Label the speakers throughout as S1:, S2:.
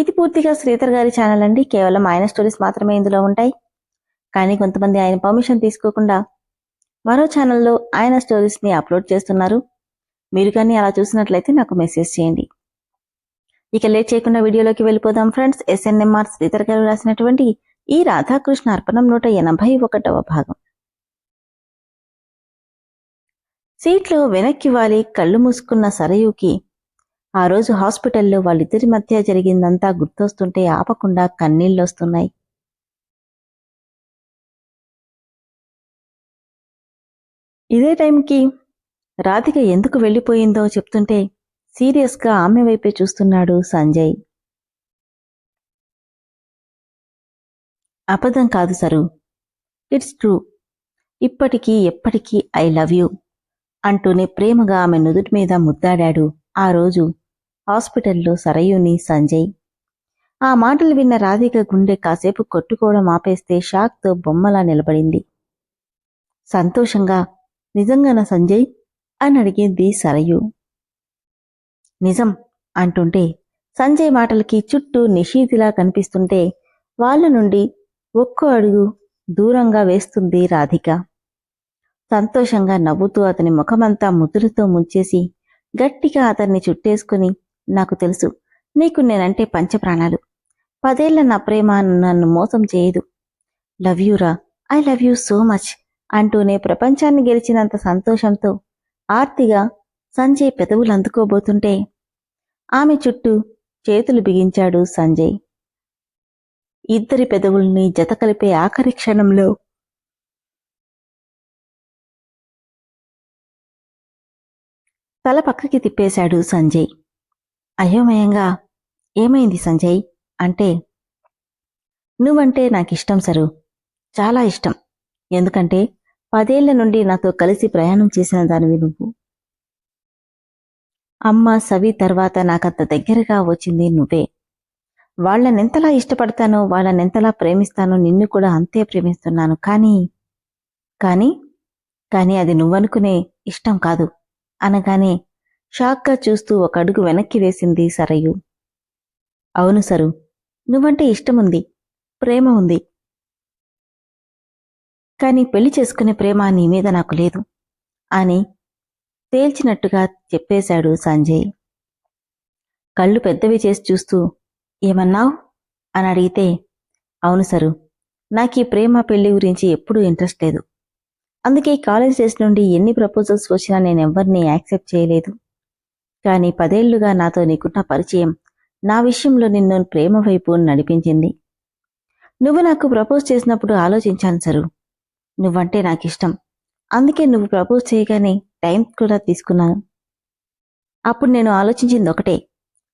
S1: ఇది పూర్తిగా శ్రీధర్ గారి ఛానల్ అండి. కేవలం ఆయన స్టోరీస్ మాత్రమే ఇందులో ఉంటాయి. కానీ కొంతమంది ఆయన పర్మిషన్ తీసుకోకుండా మరో ఛానల్లో ఆయన స్టోరీస్ని అప్లోడ్ చేస్తున్నారు. మీరు కానీ అలా చూసినట్లయితే నాకు మెసేజ్ చేయండి. ఇక లేట్ చేయకుండా వీడియోలోకి వెళ్ళిపోదాం ఫ్రెండ్స్ ఎస్ఎన్ఎంఆర్ శ్రీధర్ గారు రాసినటువంటి ఈ రాధాకృష్ణ అర్పణం నూట ఎనభై ఒకటవ భాగం. సీట్లో వెనక్కి వాలి కళ్ళు మూసుకున్న సరయుకి ఆ రోజు హాస్పిటల్లో వాళ్ళిద్దరి మధ్య జరిగిందంతా గుర్తొస్తుంటే ఆపకుండా కన్నీళ్ళొస్తున్నాయి. ఇదే టైంకి రాధిక ఎందుకు వెళ్ళిపోయిందో చెప్తుంటే సీరియస్గా ఆమె వైపే చూస్తున్నాడు సంజయ్. అబద్ధం కాదు సరు. It's true. ఇప్పటికీ ఎప్పటికీ ఐ లవ్ యూ అంటూనే ప్రేమగా ఆమె నుదుటి మీద ముద్దాడాడు. ఆ రోజు హాస్పిటల్లో సరయుని సంజయ్. ఆ మాటలు విన్న రాధిక గుండె కాసేపు కొట్టుకోవడం ఆపేస్తే షాక్తో బొమ్మలా నిలబడింది. సంతోషంగా నిజంగానా సంజయ్? అని అడిగింది సరయు. నిజం అంటుంటే సంజయ్ మాటలకి చుట్టూ నిషీదిలా కనిపిస్తుంటే వాళ్ళ నుండి ఒక్కో అడుగు దూరంగా వేస్తుంది రాధిక. సంతోషంగా నవ్వుతూ అతని ముఖమంతా ముద్దులతో ముంచేసి గట్టిగా అతన్ని చుట్టేసుకుని నాకు తెలుసు. నీకు నేనంటే పంచప్రాణాలు. పదేళ్ళ నా ప్రేమ నన్ను మోసం చేయదు. Love యూరా I love you so much అంటూనే ప్రపంచాన్ని గెలిచినంత సంతోషంతో ఆర్తిగా సంజయ్ పెదవులు అందుకోబోతుంటే ఆమె చుట్టూ చేతులు బిగించాడు సంజయ్. ఇద్దరి పెదవుల్ని జత కలిపే ఆఖరి క్షణంలో తల పక్కకి తిప్పేశాడు సంజయ్. అయోమయంగా ఏమైంది సంజయ్? అంటే నువ్వంటే నాకిష్టం సరు. చాలా ఇష్టం. ఎందుకంటే పదేళ్ళ నుండి నాతో కలిసి ప్రయాణం చేసిన దానివి నువ్వు. అమ్మ సవి తర్వాత నాకంత దగ్గరగా వచ్చింది నువ్వే. వాళ్ళనెంతలా ఇష్టపడతానో వాళ్ళనెంతలా ప్రేమిస్తానో నిన్ను కూడా అంతే ప్రేమిస్తున్నాను. కానీ కానీ కానీ అది నువ్వనుకునే ఇష్టం కాదు. అనగానే షాక్గా చూస్తూ ఒక అడుగు వెనక్కి వేసింది సరయు. అవును సరు నువ్వంటే ఇష్టముంది ప్రేమ ఉంది. కానీ పెళ్ళి చేసుకునే ప్రేమ నీ మీద నాకు లేదు అని తేల్చినట్టుగా చెప్పేశాడు సంజయ్. కళ్ళు పెద్దవి చేసి చూస్తూ ఏమన్నావ్? అని అడిగితే అవును సరు నాకు ఈ ప్రేమ పెళ్ళి గురించి ఎప్పుడూ ఇంట్రెస్ట్ లేదు. అందుకే కాలేజ్ డేస్ నుండి ఎన్ని ప్రపోజల్స్ వచ్చినా నేను ఎవరిని యాక్సెప్ట్ చేయలేదు. కానీ పదేళ్ళుగా నాతో నీకున్న పరిచయం. నా విషయంలో నిన్ను ప్రేమ వైపు నడిపించింది. నువ్వు నాకు ప్రపోజ్ చేసినప్పుడు ఆలోచించాను సరు. నువ్వంటే నాకిష్టం. అందుకే నువ్వు ప్రపోజ్ చేయగానే టైం కూడా తీసుకున్నాను. అప్పుడు నేను ఆలోచించింది ఒకటే.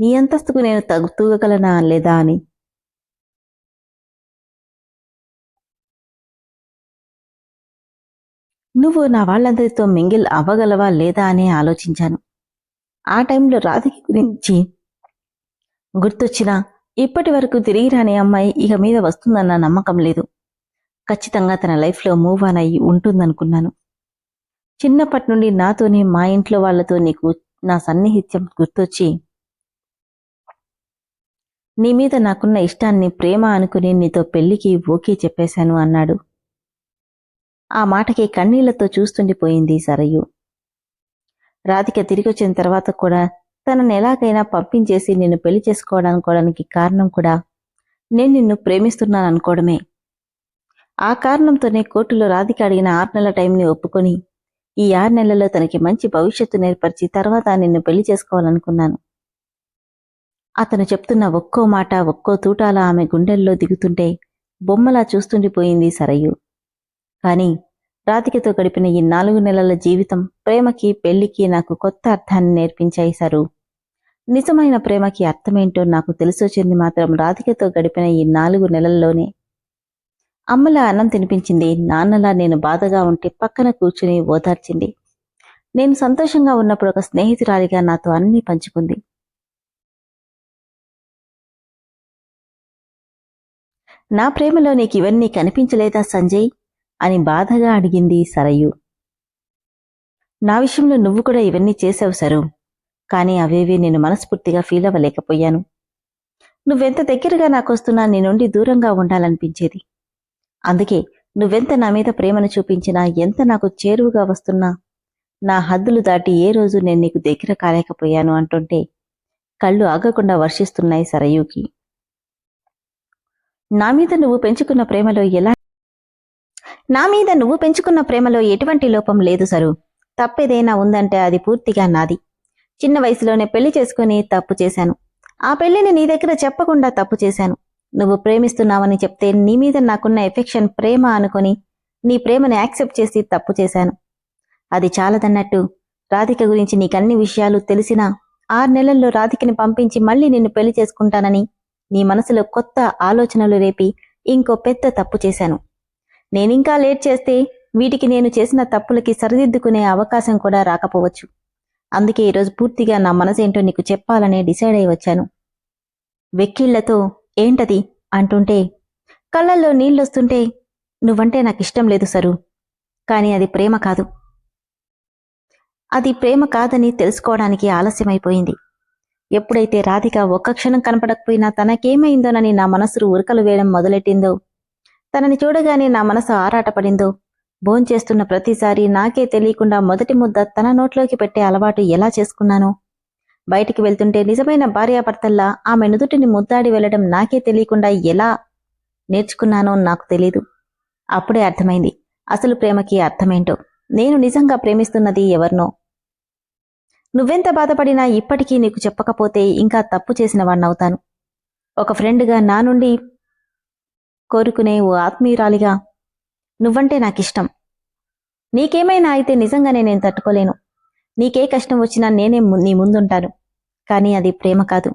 S1: నీ అంతస్తుకు నేను తగ్గుతూగలనా తూగగలనా లేదా అని. నువ్వు నా వాళ్ళందరితో మింగిల్ అవ్వగలవా లేదా అని ఆలోచించాను. ఆ టైంలో రాధిక గురించి గుర్తొచ్చినా ఇప్పటి వరకు తిరిగి రాని అమ్మాయి ఇక మీద వస్తుందన్న నమ్మకం లేదు. ఖచ్చితంగా తన లైఫ్లో మూవ్ ఆన్ అయ్యి ఉంటుందనుకున్నాను. చిన్నప్పటి నుండి నాతోనే మా ఇంట్లో వాళ్ళతో నీకు నా సన్నిహిత్యం గుర్తొచ్చి నీ మీద నాకున్న ఇష్టాన్ని ప్రేమ అనుకుని నీతో పెళ్ళికి ఓకే చెప్పేశాను అన్నాడు. ఆ మాటకి కన్నీళ్ళతో చూస్తుండిపోయింది సరయు. రాధిక తిరిగొచ్చిన తర్వాత కూడా తనని ఎలాగైనా పంపించేసి నిన్ను పెళ్ళి చేసుకోవడానికి కారణం కూడా నేను నిన్ను ప్రేమిస్తున్నాను అనుకోవడమే. ఆ కారణంతోనే కోర్టులో రాధిక అడిగిన ఆరు నెలల టైంని ఒప్పుకొని ఈ ఆరు నెలల్లో తనకి మంచి భవిష్యత్తు నేర్పరిచి తర్వాత నిన్ను పెళ్ళి చేసుకోవాలనుకున్నాను. అతను చెప్తున్న ఒక్కో మాట ఒక్కో తూటాల ఆమె గుండెల్లో దిగుతుంటే బొమ్మలా చూస్తుండిపోయింది సరయు. కాని రాధికతో గడిపిన ఈ నాలుగు నెలల జీవితం ప్రేమకి పెళ్ళికి నాకు కొత్త అర్థాన్ని నేర్పించాయి సరు. నిజమైన ప్రేమకి అర్థమేంటో నాకు తెలిసొచ్చింది మాత్రం రాధికతో గడిపిన ఈ నాలుగు నెలల్లోనే. అమ్మలా అన్నం తినిపించింది నాన్నలా నేను బాధగా ఉంటే పక్కన కూర్చుని ఓదార్చింది. నేను సంతోషంగా ఉన్నప్పుడు ఒక స్నేహితురాలిగా నాతో అన్నీ పంచుకుంది. నా ప్రేమలో నీకు ఇవన్నీ కనిపించలేదా సంజయ్? అని బాధగా అడిగింది సరయు. నా విషయంలో నువ్వు కూడా ఇవన్నీ చేసావు సరు. కానీ అవేవి నేను మనస్ఫూర్తిగా ఫీల్ అవ్వలేకపోయాను. నువ్వెంత దగ్గరగా నాకొస్తున్నా నీ నుండి దూరంగా ఉండాలనిపించేది. అందుకే నువ్వెంత నా మీద ప్రేమను చూపించినా ఎంత నాకు చేరువుగా వస్తున్నా నా హద్దులు దాటి ఏ రోజు నేను నీకు దగ్గర కాలేకపోయాను అంటుంటే కళ్ళు ఆగకుండా వర్షిస్తున్నాయి సరయుకి. నా మీద నువ్వు పెంచుకున్న ప్రేమలో ఎలా నా మీద నువ్వు పెంచుకున్న ప్రేమలో ఎటువంటి లోపం లేదు సరు. తప్పేదైనా ఉందంటే అది పూర్తిగా నాది. చిన్న వయసులోనే పెళ్ళి చేసుకుని తప్పు చేశాను. ఆ పెళ్ళిని నీ దగ్గర చెప్పకుండా తప్పు చేశాను. నువ్వు ప్రేమిస్తున్నావని చెప్తే నీ మీద నాకున్న ఎఫెక్షన్ ప్రేమ అనుకొని నీ ప్రేమను యాక్సెప్ట్ చేసి తప్పు చేశాను. అది చాలదన్నట్టు రాధిక గురించి నీకన్ని విషయాలు తెలిసినా ఆరు నెలల్లో రాధికని పంపించి మళ్ళీ నిన్ను పెళ్ళి చేసుకుంటానని నీ మనసులో కొత్త ఆలోచనలు రేపి ఇంకో పెద్ద తప్పు చేశాను. నేనింకా లేట్ చేస్తే వీటికి నేను చేసిన తప్పులకి సరిదిద్దుకునే అవకాశం కూడా రాకపోవచ్చు. అందుకే ఈరోజు పూర్తిగా నా మనసేంటో నీకు చెప్పాలనే డిసైడ్ అయి వచ్చాను. వెక్కిళ్ళతో ఏంటది? అంటుంటే కళ్ళల్లో నీళ్ళొస్తుంటే నువ్వంటే నాకు ఇష్టం లేదు సరు కానీ అది ప్రేమ కాదు. అది ప్రేమ కాదని తెలుసుకోవడానికి ఆలస్యమైపోయింది. ఎప్పుడైతే రాధిక ఒక్క క్షణం కనపడకపోయినా తనకేమైందోనని నా మనసు ఉరకలు వేయడం మొదలెట్టిందో తనని చూడగానే నా మనసు ఆరాటపడిందో? భోంచేస్తున్న ప్రతిసారి నాకే తెలియకుండా మొదటి ముద్ద తన నోట్లోకి పెట్టే అలవాటు ఎలా చేసుకున్నానో? బయటికి వెళ్తుంటే నిజమైన భార్యాభర్తల్లా ఆమె నుదుటిని ముద్దాడి వెళ్ళడం నాకే తెలియకుండా ఎలా నేర్చుకున్నానో నాకు తెలీదు. అప్పుడే అర్థమైంది. అసలు ప్రేమకి అర్థమేంటో? నేను నిజంగా ప్రేమిస్తున్నది ఎవరినో? నువ్వెంత బాధపడినా ఇప్పటికీ నీకు చెప్పకపోతే ఇంకా తప్పు చేసిన వాణ్ణవుతాను. ఒక ఫ్రెండ్గా నా నుండి కోరుకునే ఓ ఆత్మీయురాలిగా నువ్వంటే నాకిష్టం. నీకేమైనా అయితే నిజంగానే నేను తట్టుకోలేను. నీకే కష్టం వచ్చినా నేనే ము- నీ ముందుంటాను. కానీ అది ప్రేమ కాదు.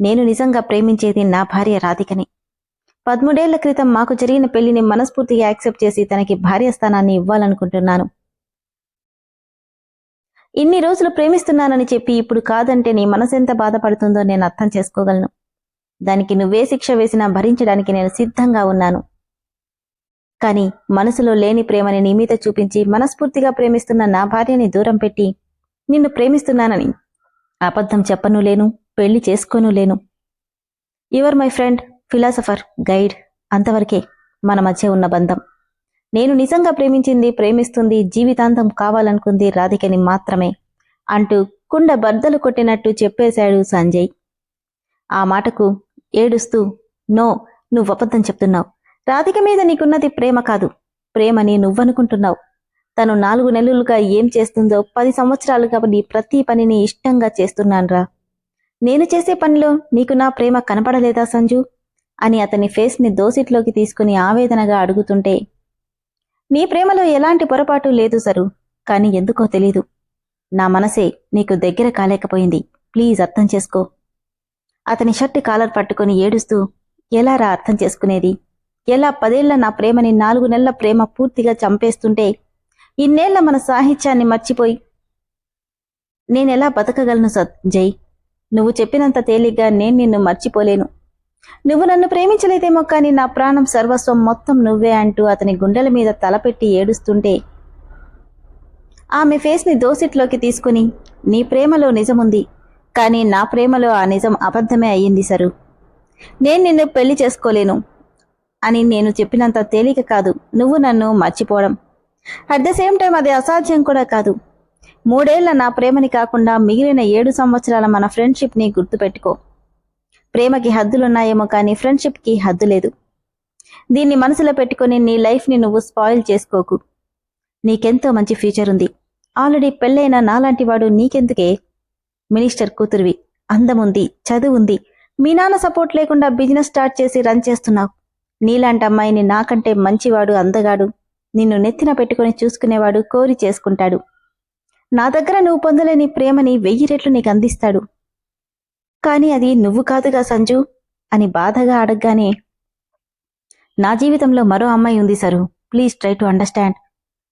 S1: నేను నిజంగా ప్రేమించేది నా భార్య రాధికని. పదమూడేళ్ళ క్రితం మాకు జరిగిన పెళ్ళిని మనస్ఫూర్తిగా యాక్సెప్ట్ చేసి తనకి భార్య స్థానాన్ని ఇవ్వాలనుకుంటున్నాను. ఇన్ని రోజులు ప్రేమిస్తున్నానని చెప్పి ఇప్పుడు కాదంటే నీ మనసెంత బాధపడుతుందో నేను అర్థం చేసుకోగలను. దానికి నువ్వే శిక్ష వేసినా భరించడానికి నేను సిద్ధంగా ఉన్నాను. కాని మనసులో లేని ప్రేమని నీ మీద చూపించి మనస్ఫూర్తిగా ప్రేమిస్తున్న నా భార్యని దూరం పెట్టి నిన్ను ప్రేమిస్తున్నానని. అబద్ధం చెప్పను లేను పెళ్ళి చేసుకోను లేను. Your my friend philosopher guide అంతవరకే మన మధ్య ఉన్న బంధం. నేను నిజంగా ప్రేమించింది ప్రేమిస్తుంది జీవితాంతం కావాలనుకుంది రాధికని మాత్రమే అంటూ కుండ బద్దలు కొట్టినట్టు చెప్పేశాడు సంజయ్. ఆ మాటకు ఏడుస్తూ నో నువ్వు అబద్ధం చెప్తున్నావు. రాధిక మీద నీకున్నది ప్రేమ కాదు. ప్రేమని నువ్వనుకుంటున్నావు. తను నాలుగు నెలలుగా ఏం చేస్తుందో పది సంవత్సరాలుగా నీ ప్రతి పనిని ఇష్టంగా చేస్తున్నాన్రా. నేను చేసే పనిలో నీకు నా ప్రేమ కనపడలేదా సంజు? అని అతని ఫేస్ని దోసిట్లోకి తీసుకుని ఆవేదనగా అడుగుతుంటే నీ ప్రేమలో ఎలాంటి పొరపాటు లేదు సరు కానీ ఎందుకో తెలీదు. నా మనసే నీకు దగ్గర కాలేకపోయింది. ప్లీజ్ అర్థం చేసుకో. అతని షర్ట్ కాలర్ పట్టుకుని ఏడుస్తూ ఎలా రా అర్థం చేసుకునేది? ఎలా పదేళ్ళ నా ప్రేమని నాలుగు నెలల ప్రేమ పూర్తిగా చంపేస్తుంటే ఇన్నేళ్ళ మన సాహిత్యాన్ని మర్చిపోయి. నేనెలా బతకగలను జై? నువ్వు చెప్పినంత తేలిగ్గా నేను నిన్ను మర్చిపోలేను. నువ్వు నన్ను ప్రేమించలేదేమో కానీ నా ప్రాణం సర్వస్వం మొత్తం నువ్వే అంటూ అతని గుండెల మీద తలపెట్టి ఏడుస్తుంటే ఆమె ఫేస్ని దోసిట్లోకి తీసుకుని నీ ప్రేమలో నిజముంది. కానీ నా ప్రేమలో ఆ నిజం అబద్ధమే అయ్యింది సరు. నేను నిన్ను పెళ్ళి చేసుకోలేను అని నేను చెప్పినంత తేలిక కాదు. నువ్వు నన్ను మర్చిపోవడం. అట్ ద సేమ్ టైం అది అసాధ్యం కూడా కాదు. మూడేళ్ళ నా ప్రేమని కాకుండా మిగిలిన ఏడు సంవత్సరాల మన ఫ్రెండ్షిప్ని గుర్తుపెట్టుకో. ప్రేమకి హద్దులున్నాయేమో కానీ ఫ్రెండ్షిప్కి హద్దు లేదు. దీన్ని మనసులో పెట్టుకుని నీ లైఫ్ని నువ్వు స్పాయిల్ చేసుకోకు. నీకెంతో మంచి ఫ్యూచర్ ఉంది. ఆల్రెడీ పెళ్ళైన నాలాంటి వాడు నీకెందుకే? మినిస్టర్ కూతురువి. అందముంది చదువుంది. మీ నాన్న సపోర్ట్ లేకుండా బిజినెస్ స్టార్ట్ చేసి రన్ చేస్తున్నావు. నీలాంటి అమ్మాయిని నాకంటే మంచివాడు అందగాడు నిన్ను నెత్తిన పెట్టుకుని చూసుకునేవాడు కోరి చేసుకుంటాడు. నా దగ్గర నువ్వు పొందలేని ప్రేమని వెయ్యి రెట్లు నీకు అందిస్తాడు. కానీ అది నువ్వు కాదుగా సంజు అని బాధగా అడగగానే నా జీవితంలో మరో అమ్మాయి ఉంది sir. Please try to understand.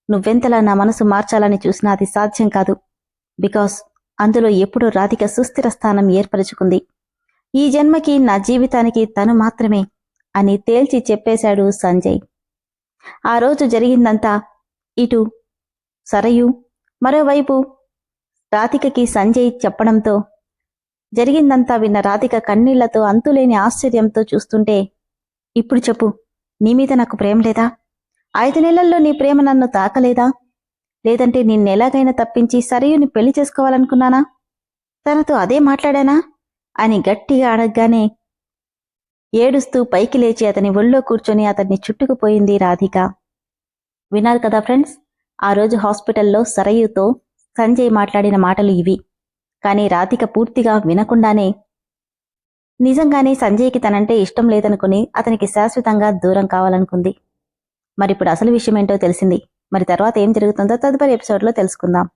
S1: నువ్వెంతలా నా మనసు మార్చాలని చూసినా అది సాధ్యం కాదు. బికాస్ అందులో ఎప్పుడూ రాధిక సుస్థిర స్థానం ఏర్పరచుకుంది. ఈ జన్మకి నా జీవితానికి తను మాత్రమే అని తేల్చి చెప్పేశాడు సంజయ్. ఆ రోజు జరిగిందంతా ఇటు సరయు మరోవైపు రాధికకి సంజయ్ చెప్పడంతో జరిగిందంతా విన్న రాధిక కన్నీళ్ళతో అంతులేని ఆశ్చర్యంతో చూస్తుంటే ఇప్పుడు చెప్పు నీ మీద నాకు ప్రేమ లేదా? ఐదు నెలల్లో నీ ప్రేమ నన్ను తాకలేదా? లేదంటే నిన్నెలాగైనా తప్పించి సరయుని పెళ్ళి చేసుకోవాలనుకున్నానా? తనతో అదే మాట్లాడానా? అని గట్టిగా అడగగానే ఏడుస్తూ పైకి లేచి అతని ఒళ్ళో కూర్చొని అతన్ని చుట్టుకుపోయింది రాధిక. విన్నారు కదా ఫ్రెండ్స్ ఆ రోజు హాస్పిటల్లో సరయుతో సంజయ్ మాట్లాడిన మాటలు ఇవి. కానీ రాధిక పూర్తిగా వినకుండానే నిజంగానే సంజయ్కి తనంటే ఇష్టం లేదనుకుని అతనికి శాశ్వతంగా దూరం కావాలనుకుంది. మరిప్పుడు అసలు విషయమేంటో తెలిసింది. మరి తర్వాత ఏం జరుగుతుందో తదుపరి ఎపిసోడ్లో తెలుసుకుందాం.